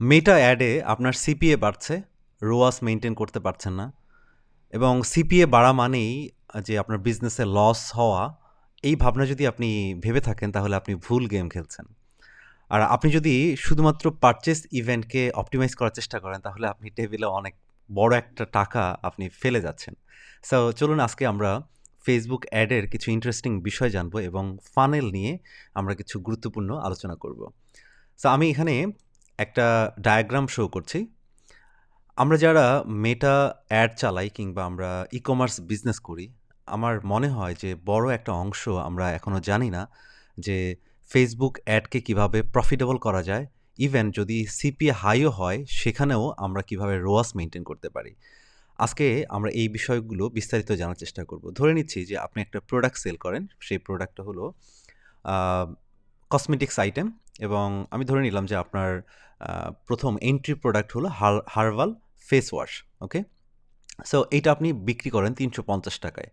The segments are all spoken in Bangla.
মেটা অ্যাডে আপনার সিপিএ বাড়ছে, রোয়াস মেনটেন করতে পারছেন না এবং সিপিএ বাড়া মানেই যে আপনার বিজনেসে লস হওয়া, এই ভাবনা যদি আপনি ভেবে থাকেন তাহলে আপনি ভুল গেম খেলছেন। আর আপনি যদি শুধুমাত্র পারচেস ইভেন্টকে অপটিমাইজ করার চেষ্টা করেন তাহলে আপনি টেবিলে অনেক বড় একটা টাকা আপনি ফেলে যাচ্ছেন। সো চলুন আজকে আমরা ফেসবুক অ্যাডের কিছু ইন্টারেস্টিং বিষয় জানব এবং ফানেল নিয়ে আমরা কিছু গুরুত্বপূর্ণ আলোচনা করব। সো আমি এখানে একটা ডায়াগ্রাম শো করছি। আমরা যারা মেটা অ্যাড চালাই কিংবা আমরা ই-কমার্স বিজনেস করি, আমার মনে হয় যে বড় একটা অংশ আমরা এখনও জানি না যে ফেসবুক অ্যাডকে কীভাবে প্রফিটেবল করা যায়। ইভেন যদি সিপিএ হাইও হয় সেখানেও আমরা কীভাবে রোয়াস মেনটেন করতে পারি। আজকে আমরা এই বিষয়গুলো বিস্তারিত জানার চেষ্টা করব। ধরে নিচ্ছি যে আপনি একটা প্রোডাক্ট সেল করেন। সেই প্রোডাক্টটা হলো কসমেটিক্স আইটেম এবং আমি ধরে নিলাম যে আপনার প্রথম এন্ট্রি প্রোডাক্ট হলো হার herbal face wash. Okay? So এইটা আপনি বিক্রি করেন তিনশো পঞ্চাশ টাকায়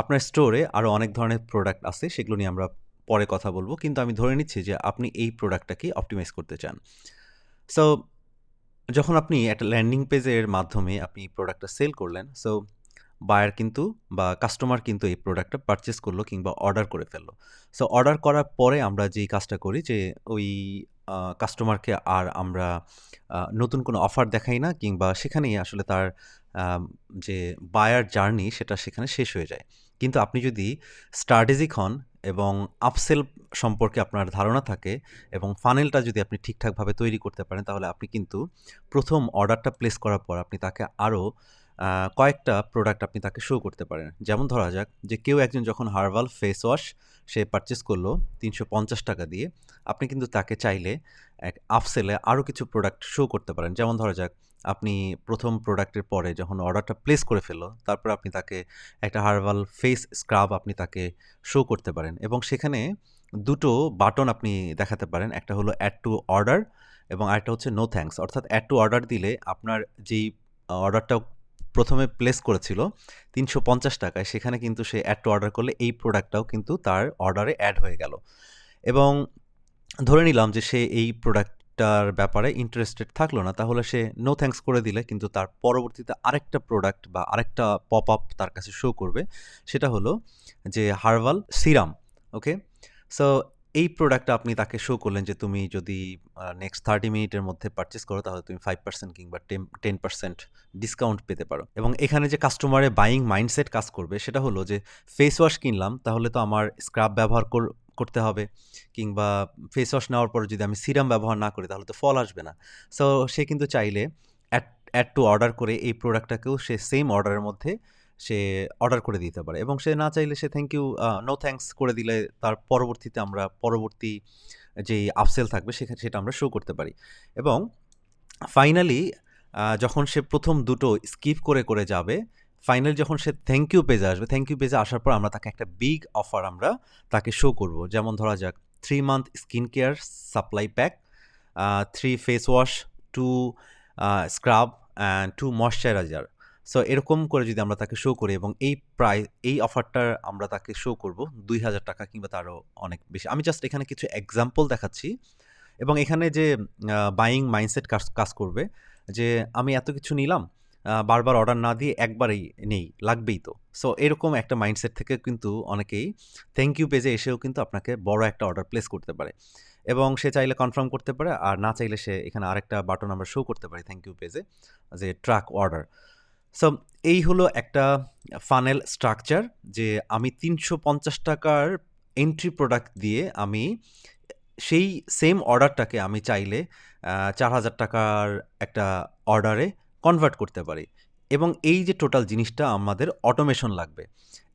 আপনার স্টোরে আরও অনেক ধরনের প্রোডাক্ট আছে সেগুলো নিয়ে আমরা পরে কথা বলব কিন্তু আমি ধরে নিচ্ছি যে আপনি এই প্রোডাক্টটাকেই অপটিমাইজ করতে চান। সো যখন আপনি একটা ল্যান্ডিং পেজের মাধ্যমে আপনি প্রোডাক্টটা সেল করলেন, সো বায়ার কিন্তু বা কাস্টমার কিন্তু এই প্রোডাক্টটা পারচেস করল কিংবা অর্ডার করে ফেলল। সো অর্ডার করার পরে আমরা যেই কাজটা করি যে ওই কাস্টমারকে আর আমরা নতুন কোনো অফার দেখাই না কিংবা সেখানেই আসলে তার যে বায়ার জার্নি সেটা সেখানে শেষ হয়ে যায়। কিন্তু আপনি যদি স্ট্র্যাটেজিক হন এবং আপসেল সম্পর্কে আপনার ধারণা থাকে এবং ফানেলটা যদি আপনি ঠিকঠাকভাবে তৈরি করতে পারেন তাহলে আপনি কিন্তু প্রথম অর্ডারটা প্লেস করার পর আপনি তাকে আরও আ কয়েকটা প্রোডাক্ট আপনি তাকে শো করতে পারেন। যেমন ধরা যাক যে কেউ একজন যখন হার্বাল ফেস ওয়াশ সে পারচেজ করল ৳৩৫০ দিয়ে, আপনি কিন্তু তাকে চাইলে এক আফসেলে আরও কিছু প্রোডাক্ট শো করতে পারেন। যেমন ধরা যাক আপনি প্রথম প্রোডাক্টের পরে যখন অর্ডারটা প্লেস করে ফেলল, তারপর আপনি তাকে একটা হার্বাল ফেস স্ক্রাব আপনি তাকে শো করতে পারেন এবং সেখানে দুটো বাটন আপনি দেখাতে পারেন। একটা হলো অ্যাড টু অর্ডার এবং আরেকটা হচ্ছে নো থ্যাংকস। অর্থাৎ অ্যাড টু অর্ডার দিলে আপনার যেই অর্ডারটা ১ম এ প্লেস করেছিল তিনশো পঞ্চাশ টাকায় সেখানে কিন্তু সে অ্যাড টু অর্ডার করলে এই প্রোডাক্টটাও কিন্তু তার অর্ডারে অ্যাড হয়ে গেল। এবং ধরে নিলাম যে সে এই প্রোডাক্টটার ব্যাপারে ইন্টারেস্টেড থাকল না। তাহলে সে নো থ্যাংকস করে দিলে, কিন্তু তার পরবর্তীতে আরেকটা প্রোডাক্ট বা আরেকটা পপ আপ তার কাছে শো করবে। সেটা হলো যে হার্বাল সিরাম। ওকে? সো এই প্রোডাক্টটা আপনি তাকে শো করলেন যে তুমি যদি নেক্সট 30 মিনিটের মধ্যে পারচেজ করো, তাহলে তুমি ফাইভ পার্সেন্ট কিংবা টেম 10% ডিসকাউন্ট পেতে পারো। এবং এখানে যে কাস্টমারের বাইং মাইন্ডসেট কাজ করবে, সেটা হলো যে ফেস ওয়াশ কিনলাম, তাহলে তো আমার স্ক্রাব ব্যবহার কর, করতে হবে কিংবা ফেস ওয়াশ নেওয়ার পর যদি আমি সিরাম ব্যবহার না করি, তাহলে তো ফল আসবে না। সো সে কিন্তু চাইলে অ্যাড টু অর্ডার করে এই প্রোডাক্টটাকেও সে সেম অর্ডারের মধ্যে সে অর্ডার করে দিতে পারে এবং সে না চাইলে সে থ্যাংক ইউ নো থ্যাংকস করে দিলে তার পরবর্তীতে আমরা পরবর্তী যেই আপসেল থাকবে সেখানে সেটা আমরা শো করতে পারি। এবং ফাইনালি যখন সে প্রথম দুটো স্কিপ করে, করে যাবে, ফাইনালি যখন সে থ্যাংক ইউ পেজে আসবে, থ্যাংক ইউ পেজে আসার পর আমরা তাকে একটা বিগ অফার আমরা তাকে শো করব। যেমন ধরা যাক three month skin care supply pack, three face wash, two scrub and two moisturiser. So এরকম করে যদি আমরা তাকে শো করি এবং এই প্রাই এই অফারটার আমরা তাকে শো করব ৳২,০০০ কিংবা তারও অনেক বেশি। আমি জাস্ট এখানে কিছু এক্সাম্পল দেখাচ্ছি এবং এখানে যে বাইং মাইন্ডসেট কাজ কাজ করবে যে আমি এত কিছু নিলাম, বারবার অর্ডার না দিয়ে একবারেই নেই, লাগবেই তো। সো এরকম একটা মাইন্ডসেট থেকে কিন্তু অনেকেই থ্যাংক ইউ পেজে এসেও কিন্তু আপনাকে বড় একটা অর্ডার প্লেস করতে পারে। এবং সে চাইলে কনফার্ম করতে পারে আর না চাইলে সে এখানে আরেকটা বাটন আমরা শো করতে পারি থ্যাংক ইউ পেজে যে ট্রাক অর্ডার। সো এই হলো একটা ফানেল স্ট্রাকচার যে আমি তিনশো পঞ্চাশ টাকার এন্ট্রি প্রোডাক্ট দিয়ে আমি সেই সেম অর্ডারটাকে আমি চাইলে চার হাজার টাকার একটা অর্ডারে কনভার্ট করতে পারি। এবং এই যে টোটাল জিনিসটা আমাদের অটোমেশন লাগবে।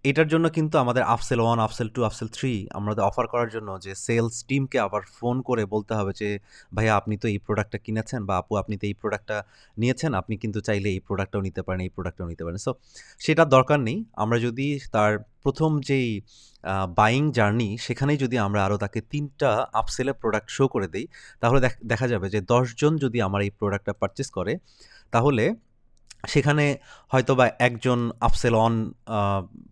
এটার জন্য কিন্তু আমাদের upsell one upsell two upsell three আমাদের অফার করার জন্য যে সেলস টিমকে আবার ফোন করে বলতে হবে যে, "ভাইয়া আপনি তো এই প্রোডাক্টটা কিনেছেন বা আপু আপনি তো এই প্রোডাক্টটা নিয়েছেন। আপনি কিন্তু চাইলে এই প্রোডাক্টটাও নিতে পারেন, এই প্রোডাক্টটাও নিতে পারেন।" সো সেটার দরকার নেই। আমরা যদি তার প্রথম যেই বাইং জার্নি সেখানেই যদি আমরা আরও তাকে ৩ টা আপসেলে প্রোডাক্ট শো করে দিই তাহলে দেখ যাবে যে ১০ জন যদি আমার এই প্রোডাক্টটা পারচেস করে, তাহলে সেখানে হয়তো বা একজন আপসেল অন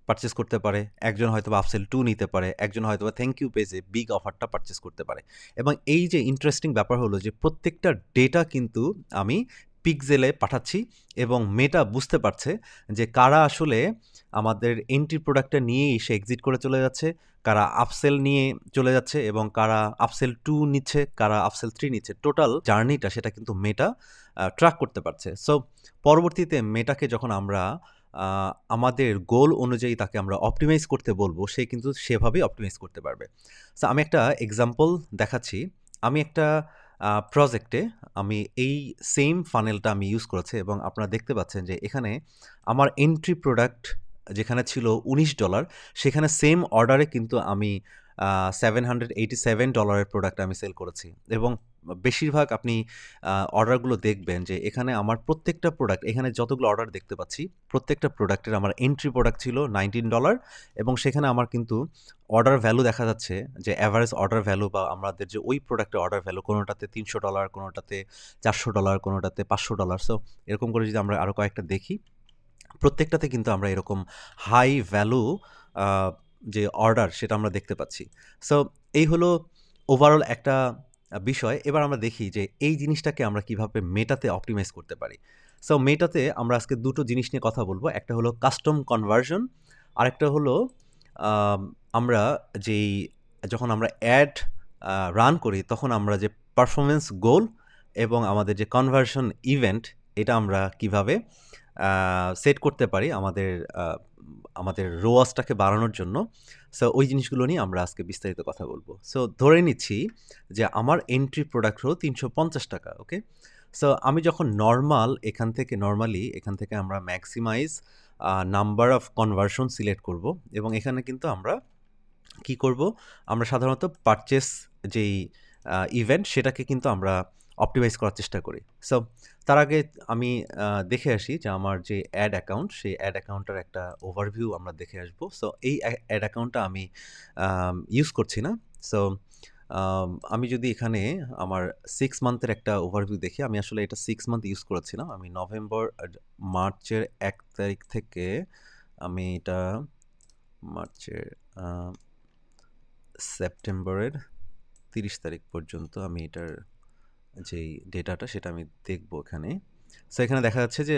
পারচেস করতে পারে, একজন হয়তো বা আপসেল টু নিতে পারে, একজন হয়তো বা থ্যাংক ইউ পেজে বিগ অফারটা পারচেস করতে পারে। এবং এই যে ইন্টারেস্টিং ব্যাপার হলো যে প্রত্যেকটা ডেটা কিন্তু আমি পিক্সেলে পাঠাচ্ছি এবং মেটা বুঝতে পারছে যে কারা আসলে আমাদের এন্ট্রি প্রোডাক্টটা নিয়েই সে এক্সিট করে চলে যাচ্ছে, কারা আপসেল নিয়ে চলে যাচ্ছে এবং কারা আপসেল টু নিচ্ছে, কারা আপসেল থ্রি নিচ্ছে। টোটাল জার্নিটা সেটা কিন্তু মেটা ট্র্যাক করতে পারছে। সো পরবর্তীতে মেটাকে যখন আমরা আমাদের গোল অনুযায়ী তাকে আমরা অপটিমাইজ করতে বলব সে কিন্তু সেভাবেই অপটিমাইজ করতে পারবে। সো আমি একটা এক্সাম্পল দেখাচ্ছি। আমি একটা প্রজেক্টে আমি এই সেম ফানেলটা আমি ইউজ করেছি এবং আপনারা দেখতে পাচ্ছেন যে এখানে আমার এন্ট্রি প্রোডাক্ট যেখানে ছিল $19 সেখানে সেম অর্ডারে কিন্তু আমি আ $787 এর প্রোডাক্ট আমি সেল করেছি। এবং বেশিরভাগ আপনি অর্ডারগুলো দেখবেন যে এখানে আমার প্রত্যেকটা প্রোডাক্ট এখানে যতগুলো অর্ডার দেখতে পাচ্ছি, প্রত্যেকটা প্রোডাক্টের আমার এন্ট্রি প্রোডাক্ট ছিল $19 এবং সেখানে আমার কিন্তু অর্ডার ভ্যালু দেখা যাচ্ছে যে অ্যাভারেজ অর্ডার ভ্যালু বা আমাদের যে ওই প্রোডাক্টের অর্ডার ভ্যালু কোনোটাতে $300, কোনোটাতে $400, কোনোটাতে $500 সো এরকম করে যদি আমরা আরও কয়েকটা দেখি, প্রত্যেকটাতে কিন্তু আমরা এরকম হাই ভ্যালু যে অর্ডার সেটা আমরা দেখতে পাচ্ছি। সো এই হলো ওভারঅল একটা বিষয়। এবার আমরা দেখি যে এই জিনিসটাকে আমরা কীভাবে মেটাতে অপটিমাইজ করতে পারি। সো মেটাতে আমরা আজকে দুটো জিনিস নিয়ে কথা বলব একটা হলো কাস্টম কনভার্সন, আরেকটা হলো আমরা যেই যখন আমরা অ্যাড রান করি তখন আমরা যে পারফরমেন্স গোল এবং আমাদের যে কনভার্সন ইভেন্ট এটা আমরা কীভাবে সেট করতে পারি আমাদের আমাদের বাড়ানোর জন্য। সো ওই জিনিসগুলো নিয়ে আমরা আজকে বিস্তারিত কথা বলব সো ধরে নিচ্ছি যে আমার এন্ট্রি প্রোডাক্ট হলো ৳350 ওকে? সো আমি যখন নর্মাল এখান থেকে নর্মালি এখান থেকে আমরা maximise number of conversion select করব এবং এখানে কিন্তু আমরা কি করব? আমরা সাধারণত পারচেস যেই ইভেন্ট সেটাকে কিন্তু আমরা অপটিমাইজ করার চেষ্টা করি। সো তার আগে আমি দেখে আসি যে আমার যে অ্যাড অ্যাকাউন্ট, সেই অ্যাড অ্যাকাউন্টটার একটা ওভারভিউ আমরা দেখে আসব। সো এই অ্যা অ্যাড অ্যাকাউন্টটা আমি ইউজ করছি না। সো আমি যদি এখানে আমার সিক্স মান্থের একটা ওভারভিউ দেখি, আমি আসলে এটা সিক্স মান্থ ইউজ করেছিলাম। আমি নভেম্বর মার্চের এক তারিখ থেকে আমি এটা মার্চের সেপ্টেম্বরের ৩০ তারিখ পর্যন্ত আমি এটার যেই ডেটাটা সেটা আমি দেখব এখানে। সো এখানে দেখা যাচ্ছে যে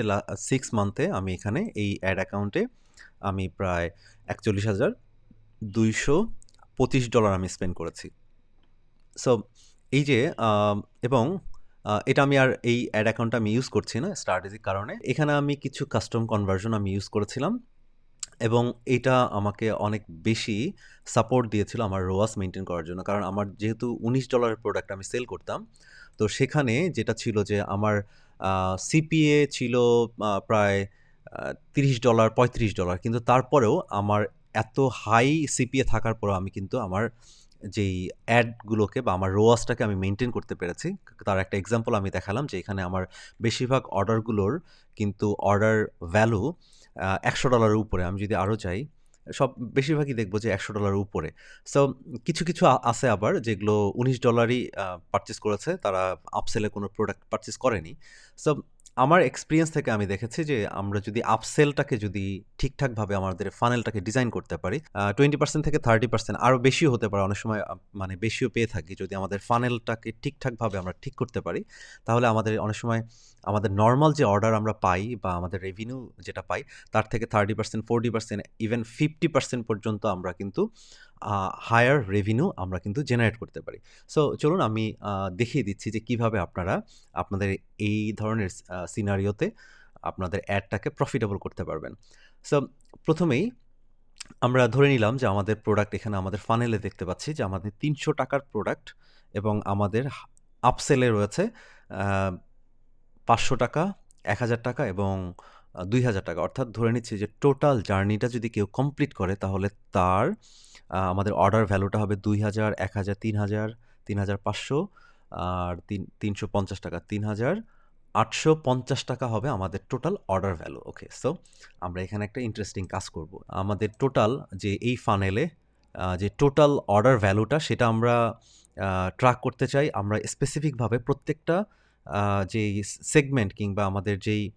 6 মান্থে আমি এখানে এই অ্যাড অ্যাকাউন্টে আমি প্রায় $৪১,২২৫ আমি স্পেন্ড করেছি। সো এই যে এবং এটা আমি আর এই অ্যাড অ্যাকাউন্টটা আমি ইউজ করছি না স্ট্র্যাটেজিক কারণে। এখানে আমি কিছু কাস্টম কনভার্সন আমি ইউজ করেছিলাম এবং এটা আমাকে অনেক বেশি সাপোর্ট দিয়েছিল আমার রোয়াস মেনটেন করার জন্য। কারণ আমার যেহেতু উনিশ ডলারের প্রোডাক্ট আমি সেল করতাম, তো সেখানে যেটা ছিল যে আমার সিপিএ ছিল প্রায় আ $30, $35 কিন্তু তারপরেও আমার এত হাই সিপিএ থাকার পরেও আমি কিন্তু আমার যেই অ্যাডগুলোকে বা আমার রোয়াসটাকে আমি মেনটেন করতে পেরেছি। তার একটা এক্সাম্পল আমি দেখালাম যে এখানে আমার বেশিরভাগ অর্ডারগুলোর কিন্তু অর্ডার ভ্যালু আ $১০০ উপরে। আমি যদি আরও চাই সব বেশিরভাগই দেখব যে একশো ডলারের উপরে। সো কিছু, কিছু আছে আবার যেগুলো উনিশ ডলারই পারচেস করেছে। তারা আপসেলে কোনো প্রোডাক্ট পারচেস করেনি। সো আমার এক্সপিরিয়েন্স থেকে আমি দেখেছি যে আমরা যদি আপসেলটাকে যদি ঠিকঠাকভাবে আমাদের ফানেলটাকে ডিজাইন করতে পারি, টোয়েন্টি পার্সেন্ট থেকে 30% আরও বেশিও হতে পারে। অনেক সময় মানে বেশিও পেয়ে থাকি। যদি আমাদের ফানেলটাকে ঠিকঠাকভাবে আমরা ঠিক করতে পারি, তাহলে আমাদের অনেক সময় আমাদের নর্মাল যে অর্ডার আমরা পাই বা আমাদের রেভিনিউ যেটা পাই, তার থেকে 30%, 40% ইভেন 50% পর্যন্ত আমরা কিন্তু হায়ার রেভিনিউ আমরা কিন্তু জেনারেট করতে পারি। সো চলুন আমি দেখিয়ে দিচ্ছি যে কীভাবে আপনারা আপনাদের এই ধরনের সিনারিওতে আপনাদের অ্যাডটাকে প্রফিটেবল করতে পারবেন। সো প্রথমেই আমরা ধরে নিলাম যে আমাদের প্রোডাক্ট এখানে আমাদের ফানেলে দেখতে পাচ্ছি যে আমাদের তিনশো টাকার প্রোডাক্ট এবং আমাদের আপসেলে রয়েছে আ ৳৫০০, ৳১,০০০ এবং আ ৳২,০০০ অর্থাৎ ধরে নিচ্ছি যে টোটাল জার্নিটা যদি কেউ কমপ্লিট করে তাহলে তার আমাদের অর্ডার ভ্যালুটা হবে ৳২,০০০, ৳১,০০০, ৳৩,০০০, ৳৩,৫০০ আর তিন ৳৩৫০, ৳৩,৮৫০ হবে আমাদের total order value. Okay, so আমরা এখানে একটা ইন্টারেস্টিং কাজ করব। আমাদের টোটাল যে এই ফানেলে যে টোটাল অর্ডার ভ্যালুটা সেটা আমরা ট্র্যাক করতে চাই। আমরা স্পেসিফিকভাবে প্রত্যেকটা যেই সেগমেন্ট কিংবা আমাদের যেই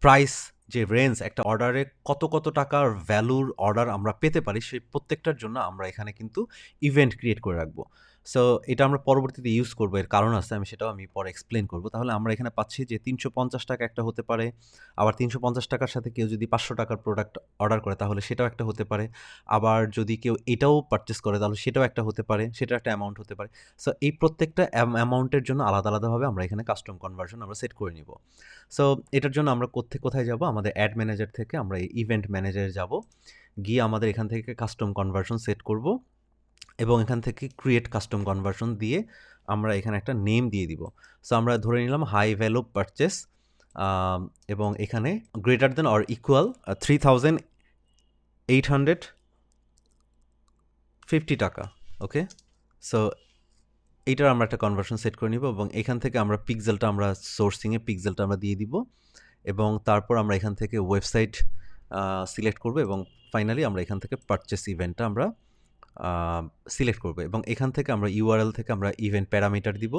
প্রাইস যে রেঞ্জ একটা অর্ডারে কত, কত টাকার ভ্যালুর অর্ডার আমরা পেতে পারি সেই প্রত্যেকটার জন্য আমরা এখানে কিন্তু ইভেন্ট ক্রিয়েট করে রাখব। সো এটা আমরা পরবর্তীতে ইউজ করব এর কারণ আছে। আমি সেটাও আমি পরে এক্সপ্লেন করব তাহলে আমরা এখানে পাচ্ছি যে ৳৩৫০ একটা হতে পারে। আবার ৳৩৫০ টাকার সাথে কেউ যদি ৳৫০০ টাকার প্রোডাক্ট অর্ডার করে তাহলে সেটাও একটা হতে পারে। আবার যদি কেউ এটাও পারচেস করে তাহলে সেটাও একটা হতে পারে। সেটা একটা অ্যামাউন্ট হতে পারে। সো এই প্রত্যেকটা অ্যামাউন্টের জন্য আলাদা, আলাদাভাবে আমরা এখানে কাস্টম কনভার্সন আমরা সেট করে নিব। সো এটার জন্য আমরা কোথায় কোথায় যাব? আমাদের অ্যাড ম্যানেজার থেকে আমরা এই ইভেন্ট ম্যানেজারে যাব। গিয়ে আমাদের এখান থেকে কাস্টম কনভার্সন সেট করব। এবং এখান থেকে ক্রিয়েট কাস্টম কনভার্সন দিয়ে আমরা এখানে একটা নেম দিয়ে দিব। সো আমরা ধরে নিলাম হাই ভ্যালু পারচেস এবং এখানে greater than or equal a ৳৩,850 টাকা। ওকে? সো এইটার আমরা একটা কনভার্সন সেট করে নিব এবং এখান থেকে আমরা পিক্সেলটা আমরা সোর্সিংয়ে এ পিক্সেলটা আমরা দিয়ে দিব। এবং তারপর আমরা এখান থেকে ওয়েবসাইট সিলেক্ট করব এবং ফাইনালি আমরা এখান থেকে পারচেস ইভেন্টটা আমরা সিলেক্ট করব এবং এখান থেকে আমরা ইউআরএল থেকে আমরা ইভেন্ট প্যারামিটার দিব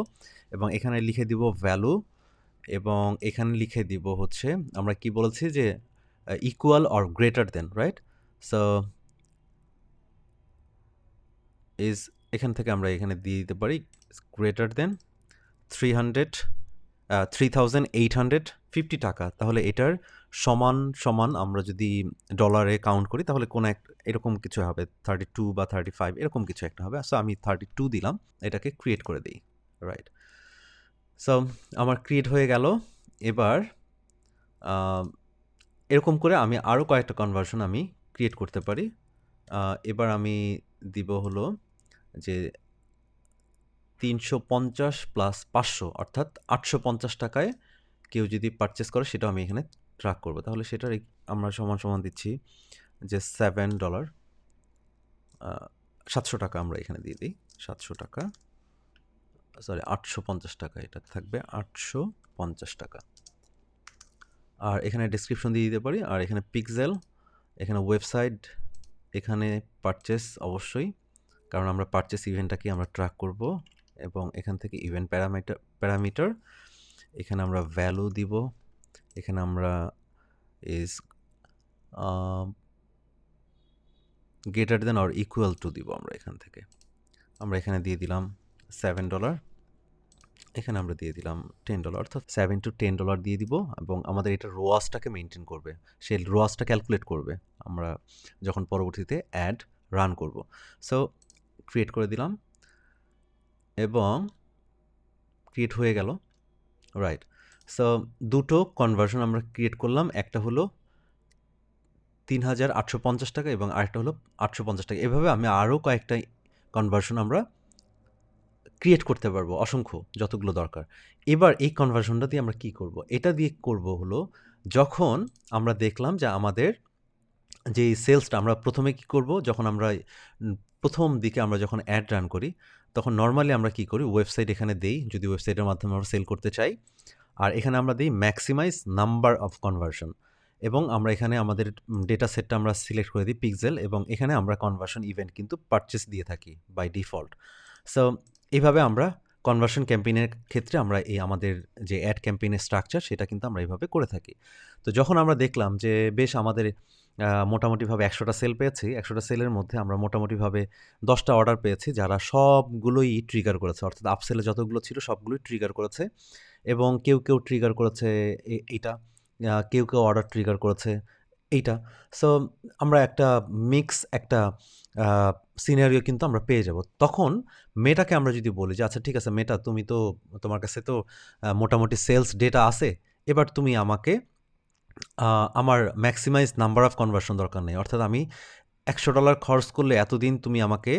এবং এখানে লিখে দিব ভ্যালু এবং এখানে লিখে দিব হচ্ছে, আমরা কি বলছি যে equal or greater then right? So is এখান থেকে আমরা এখানে দিয়ে দিতে পারি গ্রেটার দ্যান 300 আ ৳৩,850 টাকা। তাহলে এটার সমান, সমান আমরা যদি ডলারে কাউন্ট করি তাহলে কোনো এক এরকম কিছু হবে 32 বা 35 এরকম কিছু একটা হবে। সো আমি 32 দিলাম। এটাকে ক্রিয়েট করে দিই রাইট? সো আমার ক্রিয়েট হয়ে গেল। এবার এরকম করে আমি আরও কয়েকটা কনভার্সন আমি ক্রিয়েট করতে পারি। এবার আমি দিব হলো যে ৩৫০ প্লাস ৫০০ অর্থাৎ ৳৮৫০ টাকায় কেউ যদি পারচেস করে সেটাও আমি এখানে ট্র্যাক করব। তাহলে সেটার আমরা সমান, সমান দিচ্ছি যে সেভেন ডলার সাতশো টাকা আমরা এখানে দিয়ে দিই সাতশো টাকা। সরি ৳৮৫০ টাকা এটা থাকবে ৳৮৫০ টাকা। আর এখানে ডেসক্রিপশন দিয়ে দিতে পারি। আর এখানে পিক্সেল, এখানে ওয়েবসাইট, এখানে পারচেস অবশ্যই। কারণ আমরা পারচেস ইভেন্টটাকে আমরা ট্র্যাক করব এবং এখান থেকে ইভেন্ট প্যারামিটার প্যারামিটার এখানে আমরা ভ্যালু দিব। এখানে আমরা is greater than or equal to দিব আমরা এখান থেকে। আমরা এখানে দিয়ে দিলাম সেভেন ডলার এখানে আমরা দিয়ে দিলাম $10 অর্থাৎ $7 to $10 দিয়ে দিব এবং আমাদের এটা রোয়াসটাকে মেনটেন করবে। সে রোয়াসটা ক্যালকুলেট করবে। আমরা যখন পরবর্তীতে অ্যাড রান করব। সো ক্রিয়েট করে দিলাম এবং ক্রিয়েট হয়ে গেল। রাইট? সো দুটো কনভার্সন আমরা ক্রিয়েট করলাম। একটা হলো ৳৩,৮৫০ টাকা এবং আরেকটা হলো ৳৮৫০ টাকা। এভাবে আমি আরও কয়েকটা কনভার্সন আমরা ক্রিয়েট করতে পারব অসংখ্য যতগুলো দরকার। এবার এই কনভার্সনটা দিয়ে আমরা কি করব? এটা দিয়ে করব হলো যখন আমরা দেখলাম যে আমাদের যেই সেলসটা আমরা ১ম এ কি করব? যখন আমরা প্রথম দিকে আমরা যখন অ্যাড রান করি তখন নর্মালি আমরা কি করি? ওয়েবসাইট এখানে দেই, যদি ওয়েবসাইটের মাধ্যমে আমরা সেল করতে চাই। আর এখানে আমরা দিই ম্যাক্সিমাইজ নাম্বার অফ কনভার্সন এবং আমরা এখানে আমাদের ডেটা সেটটা আমরা সিলেক্ট করে দিই পিক্সেল এবং এখানে আমরা কনভার্সন ইভেন্ট কিন্তু পারচেস দিয়ে থাকি বাই ডিফল্ট। সো এভাবে আমরা কনভার্সন ক্যাম্পেইনের ক্ষেত্রে আমরা এই আমাদের যে অ্যাড ক্যাম্পেইনের স্ট্রাকচার সেটা কিন্তু আমরা এইভাবে করে থাকি। তো যখন আমরা দেখলাম যে বেশ আমাদের মোটামুটিভাবে একশোটা সেল পেয়েছি। একশোটা সেলের মধ্যে আমরা মোটামুটিভাবে দশটা অর্ডার পেয়েছি যারা সবগুলোই ট্রিগার করেছে। অর্থাৎ আপসেলে যতগুলো ছিল সবগুলোই ট্রিগার করেছে এবং কেউ, কেউ ট্রিগার করেছে এইটা। কেউ, কেউ অর্ডার ট্রিগার করেছে এইটা। সো আমরা একটা মিক্স একটা সিনারিও কিন্তু আমরা পেয়ে যাব। তখন মেটাকে আমরা যদি বলি যে আচ্ছা ঠিক আছে মেটা তুমি তো তোমার কাছে তো মোটামুটি সেলস ডেটা আছে। এবার তুমি আমাকে আমার ম্যাক্সিমাইজ নাম্বার অফ কনভার্সন দরকার নেই। অর্থাৎ আমি $১০০ খরচ করলে এতদিন তুমি আমাকে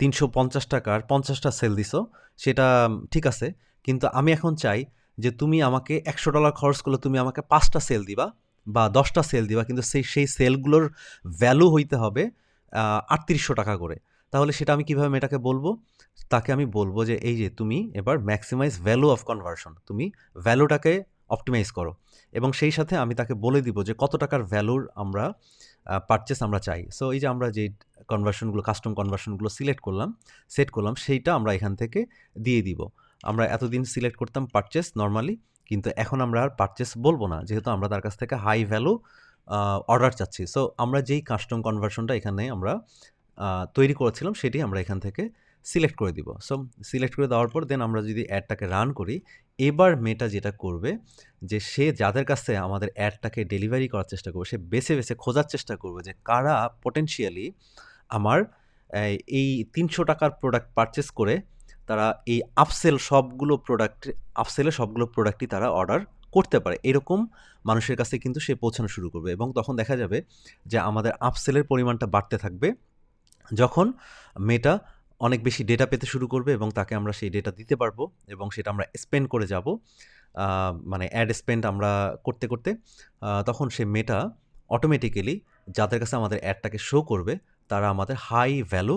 ৳৩৫০ টাকার পঞ্চাশটা সেল দিছো। সেটা ঠিক আছে। কিন্তু আমি এখন চাই যে তুমি আমাকে $১০০ খরচ করলে তুমি আমাকে পাঁচটা সেল দিবা বা দশটা সেল দিবা। কিন্তু সেই সেই সেলগুলোর ভ্যালু হইতে হবে আটত্রিশশো টাকা করে। তাহলে সেটা আমি কীভাবে মেটাকে বলব তাকে আমি বলব যে, এই যে তুমি এবার ম্যাক্সিমাইজ ভ্যালু অফ কনভার্সন তুমি ভ্যালুটাকে অপটিমাইজ করো এবং সেই সাথে আমি তাকে বলে দিব যে কত টাকার ভ্যালুর আমরা আ পারচেজ আমরা চাই। সো এই যে আমরা যে কনভার্সনগুলো কাস্টম কনভার্সনগুলো সিলেক্ট করলাম, সেট করলাম সেইটা আমরা এখান থেকে দিয়ে দিব। আমরা এতদিন সিলেক্ট করতাম পারচেজ নর্মালি কিন্তু এখন আমরা আর পারচেস বলব না যেহেতু আমরা তার কাছ থেকে হাই ভ্যালু অর্ডার চাচ্ছি সো আমরা যেই কাস্টম কনভার্সনটা এখানে আমরা তৈরি করেছিলাম সেটি আমরা এখান থেকে সিলেক্ট করে দিব। সো সিলেক্ট করে দেওয়ার পর দেন আমরা যদি অ্যাডটাকে রান করি, এবার মেটা যেটা করবে, যে সে যাদের কাছে আমাদের অ্যাডটাকে ডেলিভারি করার চেষ্টা করবে, সে বেছে বেছে খোঁজার চেষ্টা করবে যে কারা পটেনশিয়ালি আমার, এই- এই তিনশো টাকার প্রোডাক্ট পারচেস করে তারা এই আপসেল সবগুলো প্রোডাক্ট আপসেলে সবগুলো প্রোডাক্টই তারা অর্ডার করতে পারে। এরকম মানুষের কাছে কিন্তু সে পৌঁছানো শুরু করবে এবং তখন দেখা যাবে যে আমাদের আপসেলের পরিমাণটা বাড়তে থাকবে। যখন মেটা অনেক বেশি ডেটা পেতে শুরু করবে এবং তাকে আমরা সেই ডেটা দিতে পারব এবং সেটা আমরা স্পেন্ড করে যাব। মানে অ্যাড স্পেন্ড আমরা করতে করতে তখন সে মেটা অটোমেটিক্যালি যাদের কাছে আমাদের অ্যাডটাকে শো করবে, তারা আমাদের হাই ভ্যালু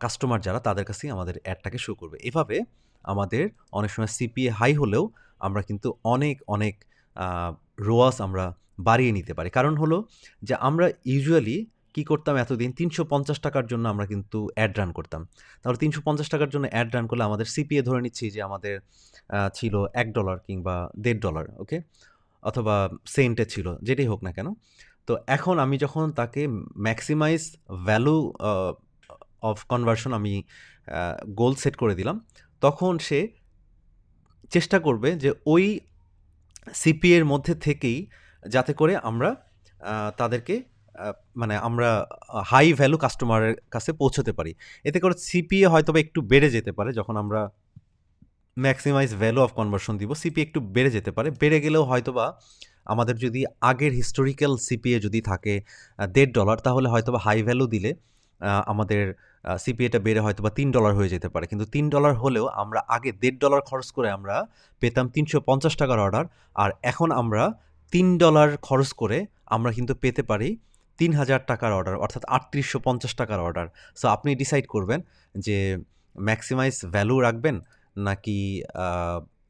কাস্টমার যারা, তাদের কাছেই আমাদের অ্যাডটাকে শো করবে। এভাবে আমাদের অনেক সময় সিপিএ হাই হলেও আমরা কিন্তু অনেক অনেক রোয়াস আমরা বাড়িয়ে নিতে পারি। কারণ হলো যে আমরা ইউজুয়ালি কি করতাম এতদিন? তিনশো পঞ্চাশ টাকার জন্য আমরা কিন্তু অ্যাড রান করতাম। তাহলে তিনশো পঞ্চাশ টাকার জন্য অ্যাড রান করলে আমাদের সিপিএ ধরে নিচ্ছি যে আমাদের ছিল এক ডলার কিংবা দেড় ডলার ওকে অথবা সেন্টে ছিল, যেটাই হোক না কেন। তো এখন আমি যখন তাকে ম্যাক্সিমাইজ ভ্যালু অফ কনভার্সন আমি গোল সেট করে দিলাম, তখন সে চেষ্টা করবে যে ওই সিপিএর মধ্যে থেকেই যাতে করে আমরা তাদেরকে মানে আমরা হাই ভ্যালু কাস্টমারের কাছে পৌঁছতে পারি। এতে করে সিপিএ হয়তো বা একটু বেড়ে যেতে পারে, যখন আমরা ম্যাক্সিমাইজ ভ্যালু অফ কনভার্সন দিব সিপি একটু বেড়ে যেতে পারে। বেড়ে গেলেও হয়তো বা আমাদের যদি আগের হিস্টোরিক্যাল সিপিএ যদি থাকে দেড় ডলার তাহলে হয়তো বা হাই ভ্যালু দিলে আমাদের সিপিএটা বেড়ে হয়তো বা তিন ডলার হয়ে যেতে পারে। কিন্তু তিন ডলার হলেও আমরা আগে দেড় ডলার খরচ করে আমরা পেতাম তিনশো পঞ্চাশ টাকার অর্ডার আর এখন আমরা তিন ডলার খরচ করে আমরা কিন্তু পেতে পারি তিন হাজার টাকার অর্ডার অর্থাৎ আটত্রিশশো পঞ্চাশ টাকার অর্ডার সো আপনি ডিসাইড করবেন যে ম্যাক্সিমাইজ ভ্যালু রাখবেন নাকি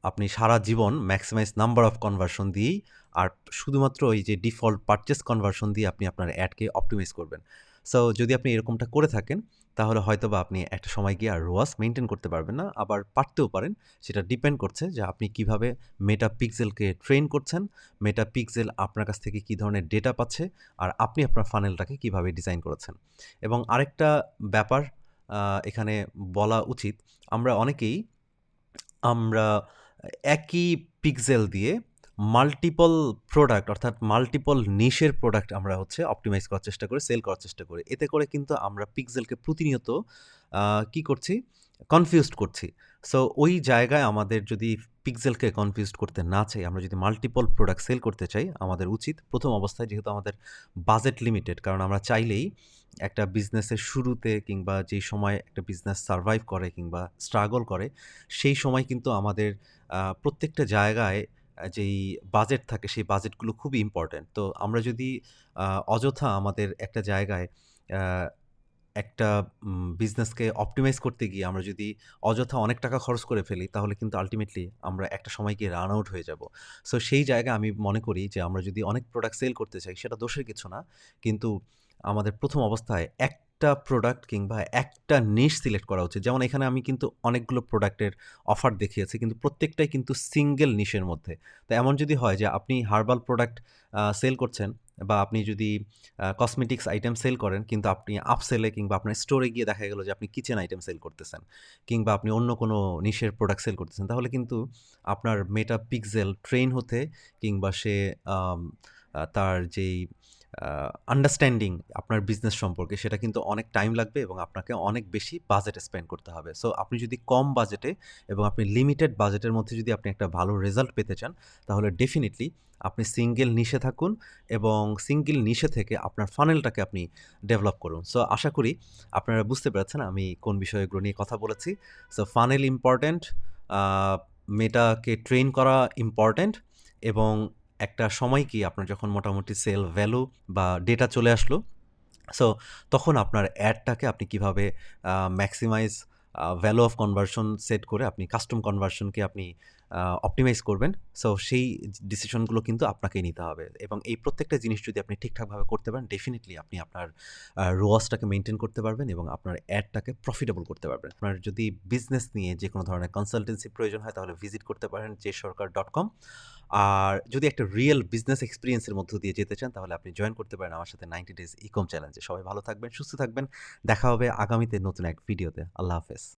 আপনি সারা জীবন ম্যাক্সিমাইজ নাম্বার অফ কনভার্সন দিয়েই আর শুধুমাত্র ওই যে ডিফল্ট পারচেস কনভার্সন দিয়ে আপনি আপনার অ্যাডকে অপটিমাইজ করবেন। সো যদি আপনি এরকমটা করে থাকেন, তাহলে হয়তো বা আপনি একটা সময় গিয়ে আর রোয়াস মেনটেন করতে পারবেন না। আবার পারতেও পারেন, সেটা ডিপেন্ড করছে যে আপনি কীভাবে মেটা পিক্সেলকে ট্রেন করছেন। মেটা পিক্সেল আপনার কাছ থেকে কী ধরনের ডেটা পাচ্ছে আর আপনি আপনার ফানেলটাকে কীভাবে ডিজাইন করেছেন। এবং আরেকটা ব্যাপার এখানে বলা উচিত, আমরা অনেকেই, আমরা একই পিক্সেল দিয়ে মাল্টিপল প্রোডাক্ট অর্থাৎ মাল্টিপল নিশের প্রোডাক্ট আমরা হচ্ছে অপটিমাইজ করার চেষ্টা করি সেল করার চেষ্টা করি। এতে করে কিন্তু আমরা পিক্সেলকে প্রতিনিয়ত কি করছি? কনফিউজড করছি। সো ওই জায়গায় আমাদের যদি পিক্সেলকে কনফিউজড করতে না চাই, আমরা যদি মাল্টিপল প্রোডাক্ট সেল করতে চাই, আমাদের উচিত প্রথম অবস্থায় যেহেতু আমাদের বাজেট লিমিটেড কারণ আমরা চাইলেই একটা বিজনেসের শুরুতে কিংবা যেই সময় একটা বিজনেস সার্ভাইভ করে কিংবা স্ট্রাগল করে, সেই সময় কিন্তু আমাদের প্রত্যেকটা জায়গায় যেই বাজেট থাকে সেই বাজেটগুলো খুবই ইম্পর্ট্যান্ট তো আমরা যদি অযথা আমাদের একটা জায়গায় একটা বিজনেসকে অপটিমাইজ করতে গিয়ে আমরা যদি অযথা অনেক টাকা খরচ করে ফেলি, তাহলে কিন্তু আলটিমেটলি আমরা একটা সময় গিয়ে রান আউট হয়ে যাব। সো সেই জায়গায় আমি মনে করি যে আমরা যদি অনেক প্রোডাক্ট সেল করতে চাই, সেটা দোষের কিছু না। কিন্তু আমাদের প্রথম অবস্থায় একটা প্রোডাক্ট কিংবা একটা নিশ সিলেক্ট করা উচিত। যেমন এখানে আমি কিন্তু অনেকগুলো প্রোডাক্টের অফার দেখিয়েছি, কিন্তু প্রত্যেকটাই কিন্তু সিঙ্গেল নিশের মধ্যে। তো এমন যদি হয় যে আপনি হার্বাল প্রোডাক্ট সেল করছেন বা আপনি যদি কসমেটিক্স আইটেম সেল করেন, কিন্তু আপনি আপসেলে কিংবা আপনার স্টোরে গিয়ে দেখা গেলো যে আপনি কিচেন আইটেম সেল করতেছেন কিংবা আপনি অন্য কোনো নিশের প্রোডাক্ট সেল করতেছেন, তাহলে কিন্তু আপনার মেটা পিক্সেল ট্রেন হতে কিংবা সে তার যেই আন্ডারস্ট্যান্ডিং আপনার বিজনেস সম্পর্কে, সেটা কিন্তু অনেক টাইম লাগবে এবং আপনাকে অনেক বেশি বাজেট স্পেন্ড করতে হবে। সো আপনি যদি কম বাজেটে এবং আপনি লিমিটেড বাজেটের মধ্যে যদি আপনি একটা ভালো রেজাল্ট পেতে চান, তাহলে ডেফিনেটলি আপনি সিঙ্গেল নিশে থাকুন এবং সিঙ্গেল নিশে থেকে আপনার ফানেলটাকে আপনি ডেভেলপ করুন। সো আশা করি আপনারা বুঝতে পেরেছেন আমি কোন বিষয়গুলো নিয়ে কথা বলেছি। সো ফানেল ইম্পর্ট্যান্ট মেটাকে ট্রেন করা ইম্পর্ট্যান্ট এবং একটা সময় কি আপনার যখন মোটামুটি সেল ভ্যালু বা ডেটা চলে আসলো? সো, তখন আপনার অ্যাডটাকে আপনি কীভাবে maximise value of conversion set করে আপনি কাস্টম কনভার্সনকে আপনি অপটিমাইজ করবেন। সো সেই ডিসিশনগুলো কিন্তু আপনাকেই নিতে হবে। এবং এই প্রত্যেকটা জিনিস যদি আপনি ঠিকঠাকভাবে করতে পারেন ডেফিনেটলি আপনি আপনার রোয়াসটাকে মেনটেন করতে পারবেন এবং আপনার অ্যাডটাকে প্রফিটেবল করতে পারবেন। আপনার যদি বিজনেস নিয়ে যে কোনো ধরনের কনসালটেন্সি প্রয়োজন হয়, তাহলে ভিজিট করতে পারেন যে সরকার ডট কম আর যদি একটা রিয়েল বিজনেস এক্সপিরিয়েন্সের মধ্য দিয়ে যেতে চান, তাহলে আপনি জয়েন করতে পারেন আমার সাথে নাইনটি ডেজ ইকম চ্যালেঞ্জে সবাই ভালো থাকবেন, সুস্থ থাকবেন। দেখা হবে আগামীতে নতুন এক ভিডিওতে আল্লাহ হাফেজ।